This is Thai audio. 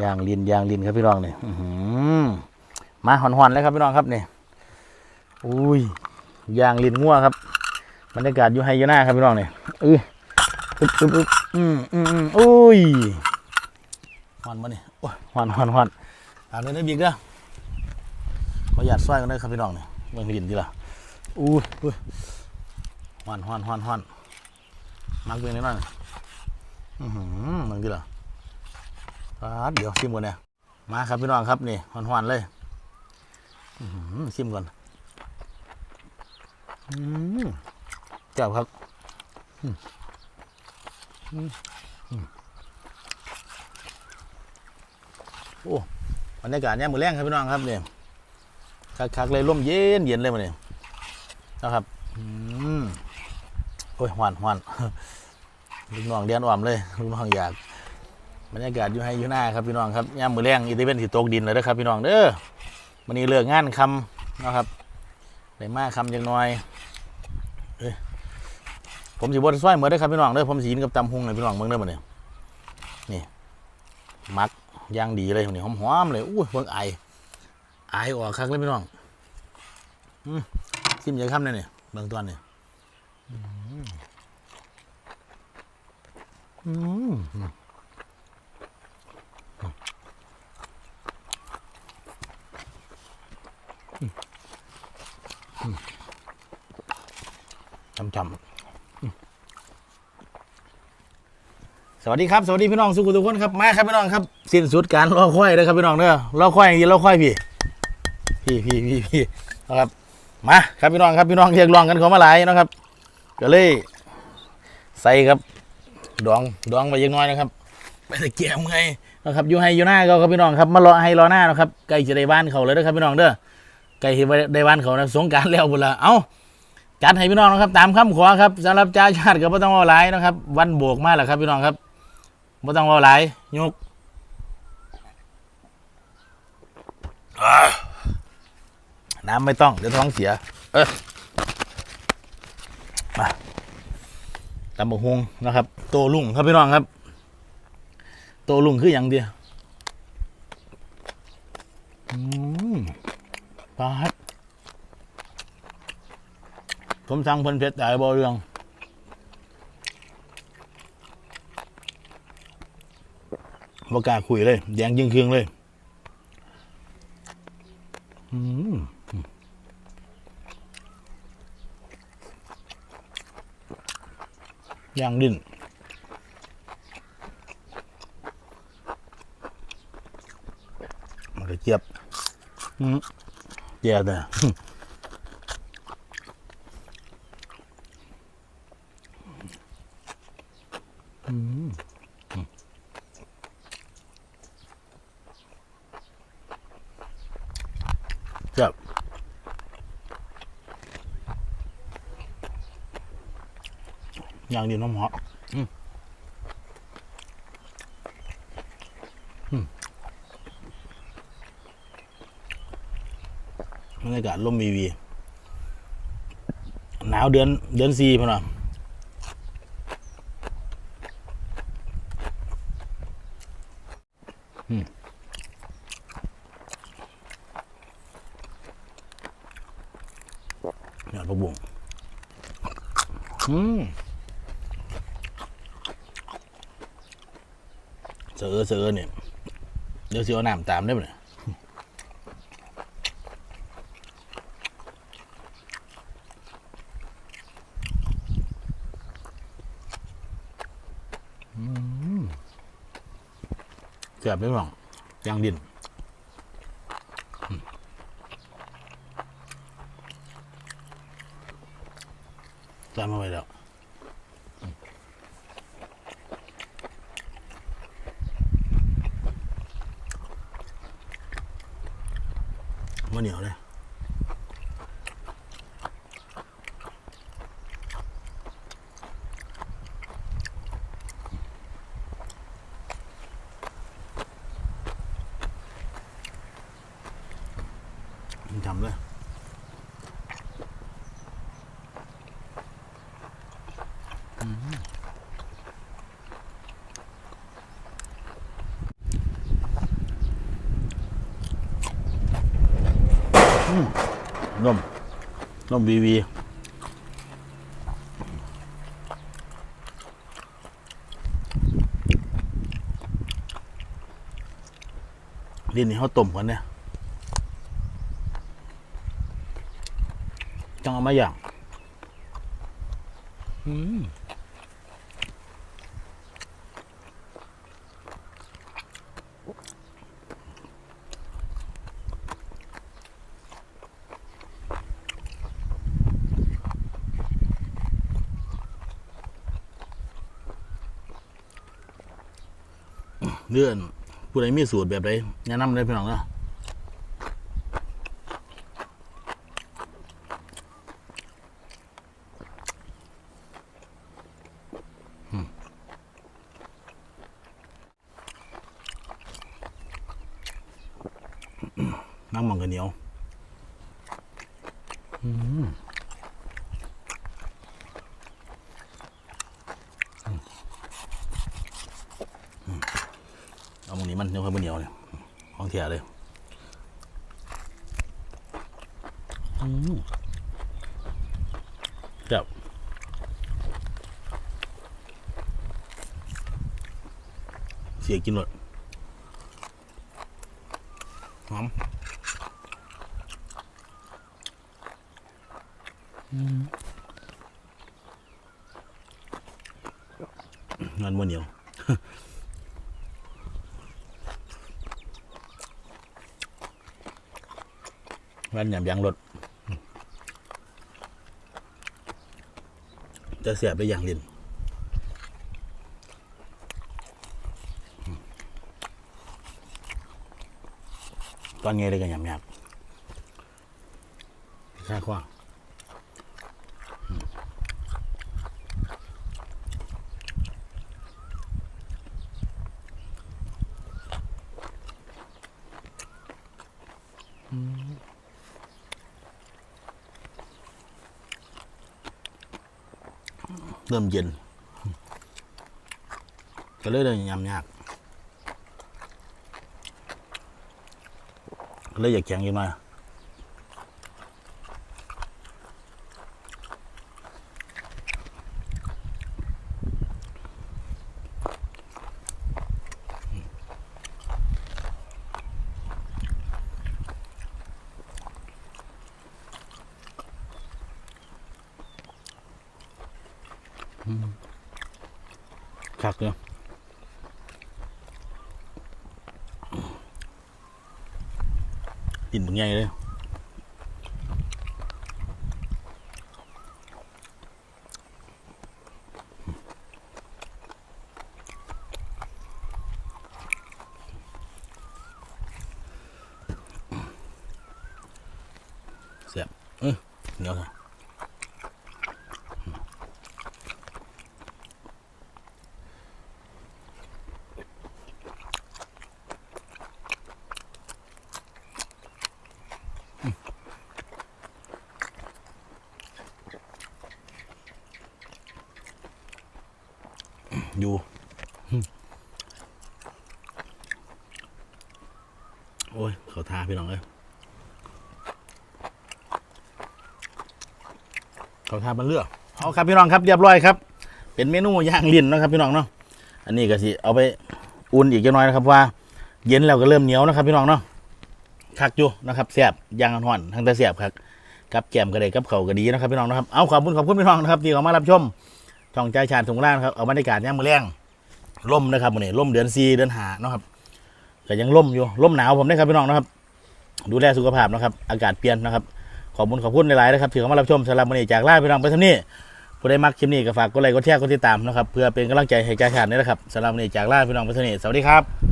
ยางลินยางลินครับพี่น้องเนี่อื้อหือมาหอนๆเลยครับพี่น้องครับเนี่ยอุ้ยยางลินงัวครับบรรยากาศอยู่ไฮยูน่าครับพี่น้องเนี่เอออึ๊บอึ๊บอึ๊บอืมอืมอืมอุ้ยหอนมาเนี่โอ้ยหอนหอนหอนตามเลยนะบิ๊กเด้อขอหยาดสร้อยกันเลยครับพี่น้องเนี่ยเบิ่งลินดีละอุ้ยอุ้ยหอนหอนหอนหอนมักเบิ่งนิดหน่อยอือหือเบิ่งดีละ ครับเดี๋ยวชิมก่อนเนี่ยมาครับพี่น้องครับนี่หวานๆเลยชิมก่อนอืมเจ้าครับโอ้บรรยากาศเนี่ยมือแรงครับพี่น้องครับเนี่ยคักๆเลยร่มเย็นเย็นเลยมาเนี่ยนะครับอืมโอ้ยหวานหวานลูกน้องเดียนอ่อมเลยลูกน้องอยาก บรรยากาศอยู่ให้อยู่หน้าครับพี่น้องครับย่ามมือแรงอีเป็นสิตกดินเลยนะครับพี่น้องเด้อวันนี้เลิกงานคำนะครับได้มากคำจังน้อยเอ้ยผมสีบดซอยเหมือนได้ครับพี่น้องเด้อผมสีนกับตำหุงเลยพี่น้องเมืองเด้อมาเนี่ยนี่มักย่างดีเลยนี่หอมๆเลยอุ้ยเบิ่งไอไอออกคักเลยพี่น้องอืมซิมยังคำเลยเนี่ยเบื้องต้นเนี่ยอืม อืมจำจำสวัสดีครับ สวัสดีพี่น้องสุขุทุกคนครับมาครับพี่น้องครับ สิ้นสุดการรอคอยเลยครับพี่น้องเด้อรอคอยอย่างนี้รอคอยพี่พี่พี่พี่พี่นะครับมาครับพี่น้องครับพี่น้องเรียกร้องกันเขามาหลายนะครับก็เลย ใส่ครับ ดองดองไปยังน้อยนะครับ ไปตะเกียมไงนะครับอยู่ให้อยู่หน้าเขาครับพี่น้องครับมารอให้รอหน้านะครับใกล้จะได้บ้านเขาเลยนะครับพี่น้องเด้อใกล้จะได้บ้านเขานะสงการแล้วบุญละเอ้า จัดให้พี่น้องนะครับ ตามคำขอครับสำหรับจ้าชาติก็ไม่ต้องเอาหลายนะครับ วันโบกมากแหล้วครับ พี่น้องครับไม่ต้องเอาหลายยกน้ำไม่ต้อง เดี๋ยวท้องเสีย เออมาตำบกฮงนะครับ โตลุงครับพี่น้องครับ โตลุงคืออย่างเดียวอืมปาฮัด ผมสั่งเพิ่นเพชรแต่บ่เรื่องบ่กล้าคุยเลย แดงยิ่งเครื่องเลยอืมย่างดิ้นมันก็เจี๊ยบอืมเจี๊ยบแต่ค รับอย่างดีน้ำหอมอืมอืมบรรยากาศลมวีวี หนาวเดือนเดือนสี่พอนะอืม ยอดผักบุ้งอืมเสือเสือเนี่ยเดี๋ยวสิเอาน้ำตามได้ไหมเนี่ยอืมเสียบไม่หวังยางดิน ตามมาไว้แล้วมันเหนียวเลยมันทำเลย ม อืม นมนมวีวีดินนี่เขาต้มกันเนี่ยจังเอามาอย่าง อืม เลื่อนผู้ใดมีสูตรแบบใดแนะนำเลยพี่น้องนะน้ำมันกันเหนียวอืม เอามันนี้มันเนียวครับมันเหนียวเนี่ยของเทียเลยอืมเจ้าเสียกินหมดหอมอืมงานมันเหนียว มันหยำยางรถจะเสียบได้อย่างลินตอนนี้เลยกันยำยากค่าขว้าง เริ่มเย็น ก็เลยเลยยำยากก็เลยอยากแข็งยังไง คักเลยกินเป็นไงเลยเสียบเออเหนียวเล อยู่โอ้ยเขาทาพี่น้องเอ้ยเขาทามันเลือกเอาครับพี่น้องครับเรียบร้อยครับ เป็นเมนูย่างลิ้นนะครับพี่น้องเนาะอันนี้ก็สิเอาไปอุ่นอีกจักน่อยนะครับว่า เย็นแล้วก็เริ่มเหนียวนะครับ พี่น้องเนาะคักอยู่นะครับแซ่บย่างห่อนทั้งแต่แซ่บครับกับแกมก็ได้กับเขาก็ดีนะครับพี่น้องนะครับเอาขอบคุณขอบคุณพี่น้องนะครับที่เข้ามารับชม ช่องใจชาญสงล่างครับเอาบรรยากาศย่างมือแรงล่มนะครับวันนี้ล่มเดือนซีเดือนหาเนาะครับแต่ยังล่มอยู่ล่มหนาวผมนะครับพี่น้องนะครับ ดูแลสุขภาพนะครับ อากาศเปลี่ยนนะครับขอบคุณขอบคุณหลายๆนะครับที่เข้ามารับชมสำหรับวันนี้จากลาพี่น้องไปเท่านี้ผู้ไดมักคลิปนี้ก็ฝากกดไลค์กดแชร์กดติดตามนะครับเพื่อเป็นกำลังใจให้ใจชาดนี่นะครับสำหรับวันนี้จากลาพี่น้องไปเท่านี้สวัสดีครับ